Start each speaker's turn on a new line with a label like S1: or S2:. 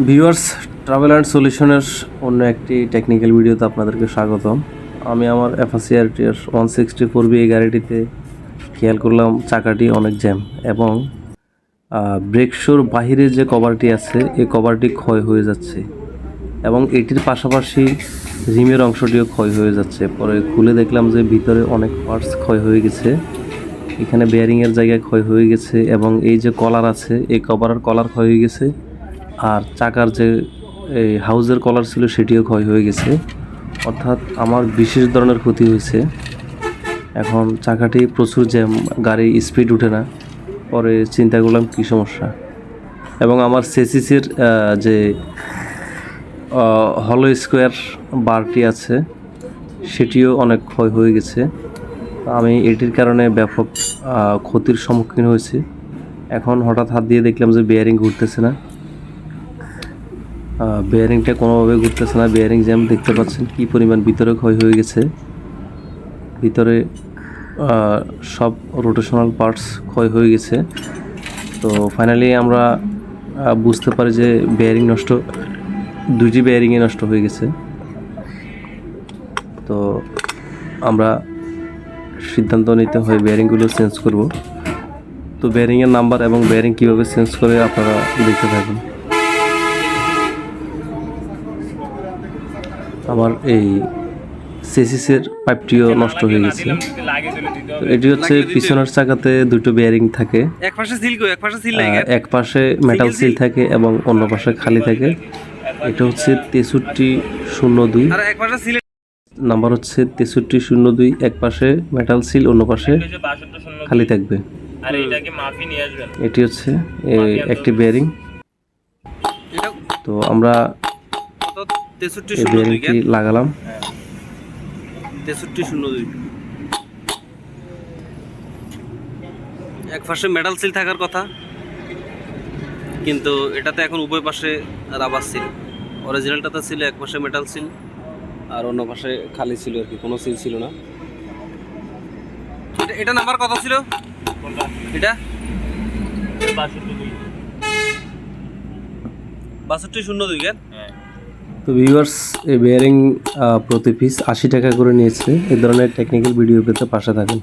S1: Viewers travel and সলিউশনের অন্য একটি technical ভিডিওতে আপনাদেরকে স্বাগতম। আমি আমার এফআসিআর tier one sixty four B এই গাড়িটিতে খেয়াল করলাম, চাকাটি অনেক জ্যাম এবং ব্রেক শোর বাহিরে যে কভারটি আছে, এই কভারটি ক্ষয় হয়ে যাচ্ছে এবং এটির পাশাপাশি রিমের অংশটিও ক্ষয় হয়ে যাচ্ছে। পরে খুলে দেখলাম যে ভিতরে অনেক পার্টস ক্ষয় হয়ে গেছে। এখানে বেয়ারিংয়ের জায়গায় ক্ষয় হয়ে গেছে এবং এই যে কলার আছে, এই কভারের কলার ক্ষয় হয়ে গেছে। আর চাকার যে এই হাউজের কলার ছিল সেটিও ক্ষয় হয়ে গেছে। অর্থাৎ আমার বিশেষ ধরনের ক্ষতি হয়েছে। এখন চাকাটি প্রচুর জ্যাম, গাড়ি স্পিড উঠে না। পরে চিন্তা করলাম কী সমস্যা? এবং আমার সেসিসের যে হলো স্কোয়ার বারটি আছে, সেটিও অনেক ক্ষয় হয়ে গেছে। আমি এটির কারণে ব্যাপক ক্ষতির সম্মুখীন হয়েছি। এখন হঠাৎ হাত দিয়ে দেখলাম যে বেয়ারিং ঘুরতেছে না। বেয়ারিংটা কোনোভাবে ঘুরতেছে না। বেয়ারিং জ্যাম দেখতে পাচ্ছেন কি পরিমাণ ভিতরে ক্ষয় হয়ে গেছে। ভিতরে সব রোটেশনাল পার্টস ক্ষয় হয়ে গেছে। তো ফাইনালি আমরা বুঝতে পারি যে বেয়ারিং নষ্ট, দুইটি বেয়ারিংয়ে নষ্ট হয়ে গেছে। তো আমরা সিদ্ধান্ত নিতে হয় বেয়ারিংগুলো চেঞ্জ করব। তো বেয়ারিংয়ের নাম্বার এবং বেয়ারিং কীভাবে চেঞ্জ করে আপনারা দেখতে থাকুন। আমার এই সেসিসের পাইপটিও নষ্ট হয়ে গেছে। তো এটি হচ্ছে পিছনের চাকাতে দুটো বেয়ারিং থাকে।
S2: এক পাশে সিল এক পাশে সিল
S1: এক পাশে মেটাল সিল থাকে এবং অন্য পাশে খালি থাকে। এটা হচ্ছে তেষট্টি শূন্য দুই।
S2: আর এক পাশে সিল
S1: নাম্বার হচ্ছে তেষট্টি শূন্য দুই এক পাশে মেটাল সিল অন্য পাশে খালি থাকবে।
S3: আর এটাকে মাফি নিয়ে আসবেন।
S1: এটি হচ্ছে এই একটি বেয়ারিং তো আমরা
S2: তেষট্টি শূন্য দুই
S1: লাগালাম?
S2: তেষট্টি শূন্য দুই। এক পাশে মেটাল সিল থাকার কথা কিন্তু এটাতে এখন উভয় পাশে রাবার সিল। অরিজিনালটাতে ছিল এক পাশে মেটাল সিল আর অন্য পাশে খালি ছিল আর কি কোনো সিল ছিল না। এটা এটা নাম্বার কত ছিল? এটা?
S3: বাষট্টি
S2: শূন্য দুই কেন
S1: তো ভিউয়ার্স এই বেয়ারিং প্রতি পিস আশি টাকা করে নিয়েছে। এ ধরনের টেকনিক্যাল ভিডিও পেতে পাশে থাকুন।